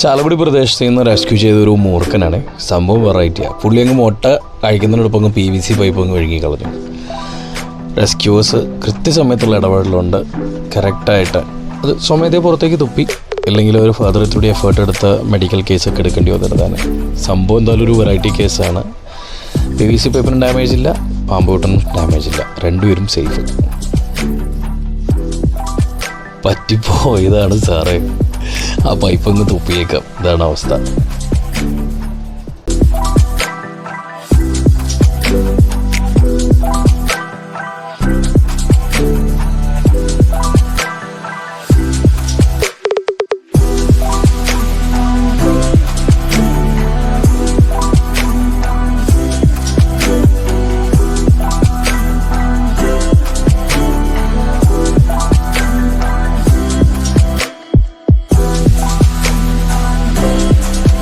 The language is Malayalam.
ചാലക്കുടി പ്രദേശത്ത് നിന്ന് റെസ്ക്യൂ ചെയ്ത ഒരു മൂർഖനാണ്. സംഭവം വെറൈറ്റിയാണ് പുള്ളി അങ്ങ് മുട്ട കഴിക്കുന്നതിനോടൊപ്പം അങ്ങ് പി വി സി പൈപ്പ് അങ്ങ് ഒഴുകി കളഞ്ഞു. റെസ്ക്യൂസ് കൃത്യസമയത്തുള്ള ഇടപെടലുണ്ട്. കറക്റ്റായിട്ട് അത് സമയത്തെ പുറത്തേക്ക് തുപ്പി. അല്ലെങ്കിൽ ഒരു ഫർദർ ഇത്തിരി എഫേർട്ട് എടുത്ത് മെഡിക്കൽ കേസൊക്കെ എടുക്കേണ്ടി വന്നിരുന്നതാണ്. സംഭവം എന്തായാലും ഒരു വെറൈറ്റി കേസാണ് പി വി സി പേപ്പറിന് ഡാമേജ് ഇല്ല പാമ്പൂട്ടനും ഡാമേജ് ഇല്ല. രണ്ടുപേരും സേഫ് പറ്റിപ്പോയതാണ് സാറേ. ആ പൈപ്പ് അങ്ങ് തുപ്പിയേക്കാം. ഇതാണ് അവസ്ഥ. Thank